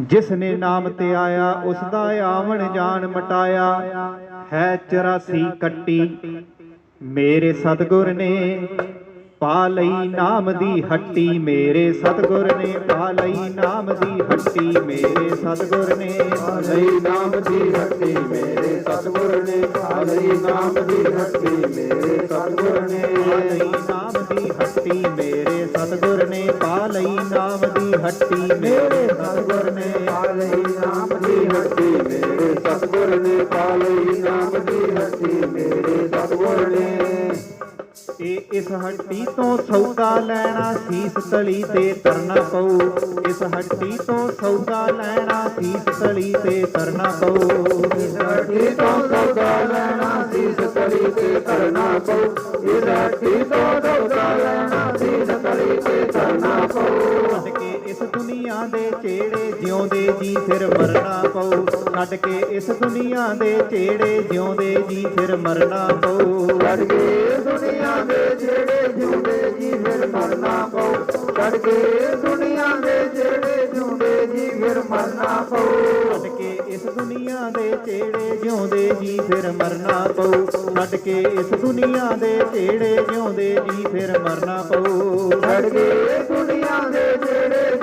ਜਿਸ ਨੇ ਨਾਮ ਤੇ ਆਇਆ ਉਸ ਦਾ ਆਵਣ ਜਾਣ ਮਟਾਇਆ। ਹੈ 84 ਕੱਟੀ, ਮੇਰੇ ਸਤਗੁਰ ਨੇ ਪਾ ਲਈ ਨਾਮ ਦੀ ਹੱਟੀ। ਮੇਰੇ ਸਤਗੁਰ ਨੇ ਪਾ ਲਈ ਨਾਮ ਦੀ ਹੱਟੀ। ਮੇਰੇ ਸਤਗੁਰ ਨੇ ਪਾ ਲਈ ਨਾਮ ਦੀ ਹੱਟੀ। ਮੇਰੇ ਸਤਿਗੁਰ ਨੇ ਪਾ ਲਈ ਨਾਮ ਦੀ ਹੱਟੀ। ਮੇਰੇ ਸਤਿਗੁਰ ਨੇ ਪਾ ਲਈ ਨਾਮ ਦੀ ਹੱਟੀ। ਮੇਰੇ ਸਤਗੁਰ ਨੇ ਪਾ ਲਈ ਨਾਮ ਦੀ ਹੱਟੀ। ਨੇ ਪਾ ਲਈ ਨਾਮ ਦੀ ਹੱਟੀ ਮੇਰੇ ਸਤਿਗੁਰ ਨੇ। ਇਹ ਇਸ ਹੱਟੀ ਤੋਂ ਸੌਦਾ ਲੈਣਾ ਸੀਸ ਤਲੀ ਤੇ ਤਰਨਾ ਪਊ। ਇਸ ਹੱਟੀ ਤੋਂ ਸੌਦਾ ਲੈਣਾ ਸੀਸ ਤਲੀ ਤੇ ਤਰਨਾ ਪਊ। ਹੱਟੀ ਤੋਂ ਸੌਦਾ ਲੈਣਾ ਸੀਸ ਤਲੀ ਤੇ ਕਰਨਾ ਪਊ। ਇਸ ਹੱਟੀ ਤੋਂ ਸੌਦਾ ਲੈਣਾ ਸੀਸ ਤਲੀ ਤੇ ਕਰਨਾ ਪਊ। ਇਸ ਦੁਨੀਆ ਦੇ ਚੇੜੇ ਜਿਉਂਦੇ ਜੀ ਫਿਰ ਮਰਨਾ ਪਊ। ਛੱਡ ਕੇ ਇਸ ਦੁਨੀਆ ਦੇ ਚੇੜੇ ਜਿਉਂਦੇ ਜੀ ਫਿਰ ਮਰਨਾ ਪਊ। ਛੱਡ ਕੇ ਦੁਨੀਆ ਦੇ ਜਿਹੜੇ ਜਿਉਂਦੇ ਜੀ ਫਿਰ ਮਰਨਾ ਪਊ। ਛੱਡ ਕੇ ਦੁਨੀਆ ਦੇ ਜਿਹੜੇ ਜਿਉਂਦੇ ਜੀ ਫਿਰ ਮਰਨਾ ਪਊ। ਛੱਡ ਕੇ ਇਸ ਦੁਨੀਆ ਦੇ ਚੇੜੇ ਜਿਉਂਦੇ ਜੀ ਫਿਰ ਮਰਨਾ ਪਊ। ਛੱਡ ਕੇ ਇਸ ਦੁਨੀਆ ਦੇ ਚੇੜੇ ਜਿਉਂਦੇ ਜੀ ਫਿਰ ਮਰਨਾ ਪਊ। ਛੱਡ ਕੇ ਦੁਨੀਆ ਦੇ ਜਿਹੜੇ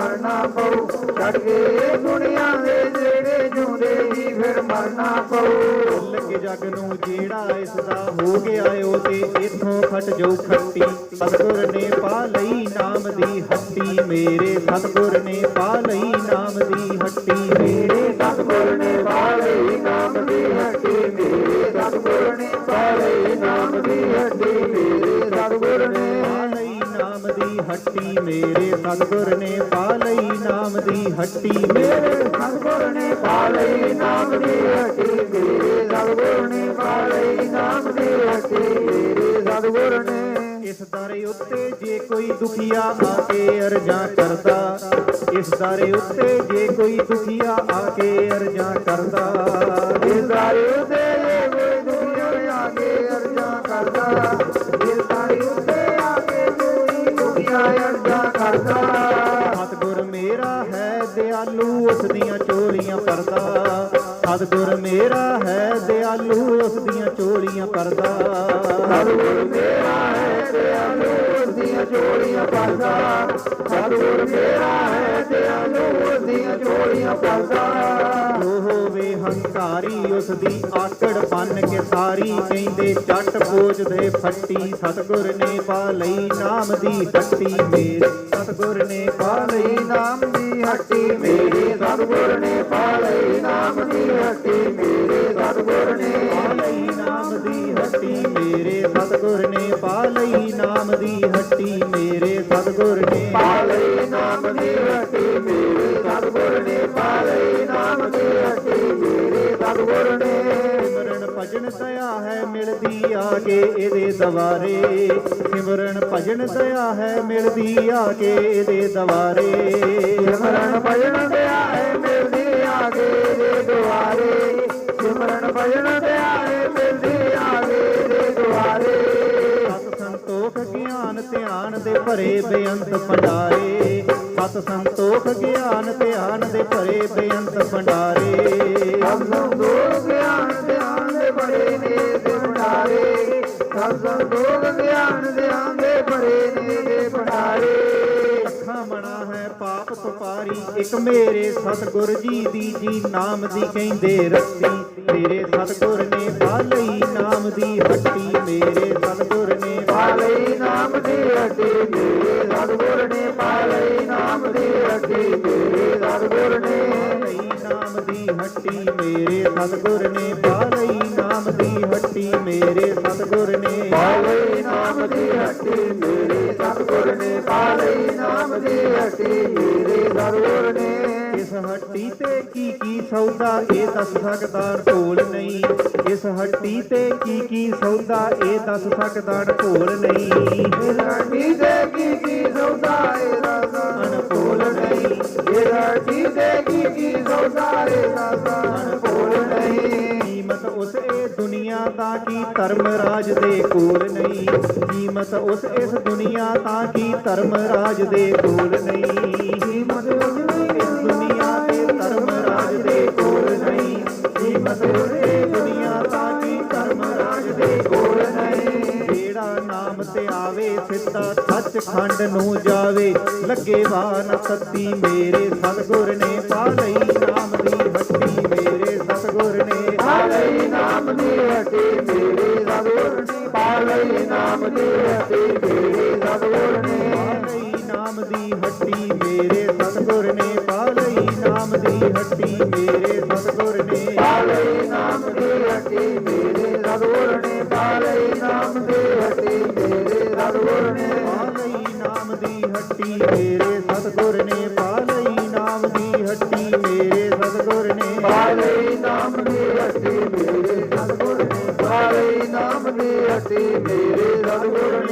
ਮਰਨਾ ਪਊ। ਛੱਡ ਕੇ ਦੁਨੀਆ ਦੇ ਜਿਹੜੇ ਜਿਉਂਦੇ ਜੀ ਫਿਰ ਮਰਨਾ ਪਊ। ਲੱਗੇ ਜਗ ਨੂੰ ਜਿਹੜਾ ਇਸ ਦਾ ਹੋ ਗਿਆ ਓ ਤੇ ਇਥੋਂ ਖਟ ਜਾਊ ਖੱਟੀ। ਸਤਗੁਰ ਨੇ ਪਾ ਲਈ ਨਾਮ ਦੀ ਹੱਟੀ। ਮੇਰੇ ਸਤਗੁਰ ਨੇ ਪਾ ਲਈ ਨਾਮ ਦੀ ਹੱਟੀ। ਮੇਰੇ ਸਤਿਗੁਰ ਨੇ ਪਾ ਲਈ ਨਾਮ ਦੀ ਹੱਟੀ। ਮੇਰੇ ਸਤਿਗੁਰ ਨੇ ਪਾ ਲਈ ਨਾਮ ਦੀ ਹੱਟੀ। ਮੇਰੇ ਸਤਿਗੁਰ ਨੇ ਹੱਟੀ ਮੇਰੇ ਸਤਗੁਰ ਨੇ ਪਾ ਲਈ ਨਾਮ ਦੀ ਹੱਟੀ। ਮੇਰੇ ਸਤਿਗੁਰ ਨੇ ਪਾ ਲਈ ਨਾਮ ਦੀ ਹੱਟੀ। ਮੇਰੇ ਸਤਿਗੁਰ ਨੇ ਪਾ ਲਈ ਨਾਮ ਦੀ ਹੱਟੀ। ਮੇਰੇ ਸਤਿਗੁਰ ਨੇ ਇਸ ਦਰ ਉੱਤੇ ਜੇ ਕੋਈ ਦੁਖੀਆ ਆ ਕੇ ਅਰਜ਼ਾਂ ਕਰਦਾ। ਇਸ ਦਰ ਉੱਤੇ ਜੇ ਕੋਈ ਦੁਖੀਆ ਆ ਕੇ ਅਰਜ਼ਾਂ ਕਰਦਾ। ਇਸ ਦਾਰੇ ਉਤੇ ਪਰਦਾ ਸਤਿਗੁਰ ਮੇਰਾ ਹੈ ਦਿਆਲੂ ਉਸ ਦੀਆਂ ਚੋਲੀਆਂ ਪਰਦਾ ਸਤਿਗੁਰ ਮੇਰਾ ਹੈ ਦਿਆਲੂ ਉਸ ਦੀਆਂ ਚੋਲੀਆਂ ਪਰਦਾ ਹੋਵੇ ਹੰਕਾਰੀ ਉਸ ਦੀ ਆਕੜ ਬੰਨ ਕੇ ਸਾਰੀ ਕਹਿੰਦੇ ਚੱਟ ਪੋਜਦੇ ਫੱਟੀ। ਸਤਿਗੁਰ ਨੇ ਪਾ ਲਈ ਨਾਮ ਦੀ ਹੱਟੀ ਮੇਰੇ। ਸਤਿਗੁਰ ਨੇ ਪਾ ਲਈ ਨਾਮ ਦੀ ਹੱਟੀ ਮੇਰੇ। ਸਤਿਗੁਰ ਨੇ ਪਾ ਲਈ ਨਾਮ ਦੀ ਹੱਟੀ ਮੇਰੇ। ਨਾਮ ਮੇਰੇ ਸਤਿਗੁਰ ਨੇ ਪਾ ਲਈ ਨਾਮ ਦੀ ਹੱਟੀ ਮੇਰੇ ਸਤਿਗੁਰ ਨੇ ਪਾ ਲਈ ਨਾਮ ਦੀ ਹੱਟੀ ਮੇਰੇ ਸਤਿਗੁਰ ਨੇ ਸਿਮਰਨ ਭਜਨ ਦਇਆ ਹੈ ਮਿਲਦੀ ਆ ਕੇ ਇਹਦੇ ਦਵਾਰੇ। ਸਿਮਰਨ ਭਜਨ ਦਇਆ ਹੈ ਮਿਲਦੀ ਆ ਕੇ ਇਹਦੇ ਦਵਾਰੇ। ਸਿਮਰਨ ਭਜਨ ਦਿਆ ਹੈ ਮਿਲਦੀ ਆਗੇ ਦੇ ਦੁਆਰੇ ਸਿਮਰਨ ਭਜਨ ਦਿਆ ਭਰੇ ਬੇਅੰਤ ਭੰਡਾਰੇ। ਸਤ ਸੰਤੋਖ ਗਿਆਨ ਧਿਆਨ ਦੇ ਭਰੇ ਬੇਅੰਤ ਭੰਡਾਰੇ। ਸਭ ਸੰਤੋਖ ਗਿਆਨ ਧਿਆਨ ਦੇ ਬੜੇ ਨੇ ਦੇ ਭੰਡਾਰੇ। ਸਭ ਸੰਤੋਖ ਗਿਆਨ ਧਿਆਨ ਦੇ ਬੜੇ ਨੇ ਦੇ ਭੰਡਾਰੇ। ਅੱਖਾਂ ਮਣਾ ਹੈ ਪਾਪ ਤੁਪਾਰੀ ਇੱਕ ਮੇਰੇ ਸਤਿਗੁਰ ਜੀ ਦੀ ਜੀ ਨਾਮ ਦੀ ਕਹਿੰਦੇ ਰੱਤੀ। ਮੇਰੇ ਸਤਿਗੁਰ ਨੇ ਪਾ ਲਈ ਨਾਮ ਦੀ ਹੱਟੀ ਮੇਰੇ ਨਾਮ ਮੇਰੇ ਸਤਿਗੁਰ ਨੇ ਪਾ ਨਾਮ ਦੀ ਹੱਟੀ ਮੇਰੇ ਸਤਿਗੁਰ ਨੇ ਲਈ ਨਾਮ ਦੀ ਹੱਟੀ ਮੇਰੇ ਸਤਿਗੁਰ ਨੇ ਪਾਲਈ ਨਾਮ ਦੀ ਹੱਟੀ ਮੇਰੇ ਸਤਿਗੁਰ ਨੇ ਪਾ ਲਈ ਨਾਮ ਦੀ ਹੱਟੀ ਮੇਰੇ ਸਤਿਗੁਰ ਨੇ ਪਾਲਈ ਨਾਮ ਦੀ ਹੱਟੀ ਮੇਰੇ ਸਤਿਗੁਰ ਨੇ ਹੱਟੀ ਤੇ ਕੀ ਕੀ ਸੌਦਾ ਇਹ ਦੱਸ ਸਕਦਾ ਢੋਲ ਨਹੀਂ। ਇਸ ਹੱਟੀ ਤੇ ਕੀ ਕੀ ਸੌਦਾ ਇਹ ਦੱਸ ਸਕਦਾ ਢੋਲ ਨਹੀਂ। ਇਹ ਹੱਟੀ ਤੇ ਕੀ ਕੀ ਸੌਦਾ ਨਹੀਂ। ਇਹ ਹੱਟੀ ਤੇ ਕੀ ਕੀ ਸੌਦਾ ਇਹਦਾ ਅਨਪੋਲ ਨਹੀਂ। ਕੀਮਤ ਉਸ ਇਹ ਦੁਨੀਆ ਦਾ ਕੀ ਧਰਮ ਰਾਜ ਦੇ ਕੋਲ ਨਹੀਂ। ਕੀਮਤ ਉਸ ਇਸ ਦੁਨੀਆ ਦਾ ਕੀ ਧਰਮ ਰਾਜ ਦੇ ਕੋਲ ਨਹੀਂ। ਕੀਮਤ ਉਜਲੀ ਇਹ ਦੁਨੀਆ ਤਾਂ ਧਰਮ ਰਾਜ ਦੇ ਕੋਲ ਨਹੀਂ ਜਿਹੜਾ ਨਾਮ ਤੇ ਆਵੇ ਸਿੱਧਾ ਸੱਚ ਖੰਡ ਨੂੰ ਜਾਵੇ ਲੱਗੇ ਬਾਨ ਸੱਤੀ ਮੇਰੇ ਸਤਗੁਰ ਨੇ ਪਾ ਲਈ ਨਾਮ ਦੀ ਹੱਟੀ ਮੇਰੇ ਸਤਿਗੁਰ ਨੇ ਪਾਲਈ ਨਾਮ ਦੀ ਹਟੀ ਮੇਰੇ ਸਤਿਗੁਰ ਨੇ ਪਾਲਈ ਨਾਮ ਦੀ ਹਟੀ ਮੇਰੇ ਸਤਿਗੁਰ ਨੇ ਪਾਲਈ ਨਾਮ ਦੀ ਹੱਟੀ ਮੇਰੇ ਸਤਿਗੁਰ ਨੇ ਪਾਲਈ ਨਾਮ ਦੀ ਹੱਟੀ ਨੇ ਪਾਲਈ ਨਾਮ ਦੀ ਹਟੀ ਮੇਰੇ ਸਤਿਗੁਰ ਨੇ। ਪਾਲਈ ਨਾਮ ਦੀ ਹੱਟੀ ਮੇਰੇ ਸਤਿਗੁਰ ਨੇ। ਪਾਲਈ ਨਾਮ ਦੀ ਹੱਟੀ ਮੇਰੇ ਸਤਿਗੁਰ ਨੇ। ਪਾਲਈ ਨਾਮ ਦੀ ਹਟੀ ਮੇਰੇ ਸਤਿਗੁਰ ਨੇ। ਪਾਲਈ ਨਾਮ ਦੀ ਹਟੀ ਮੇਰੇ ਸਤਿਗੁਰ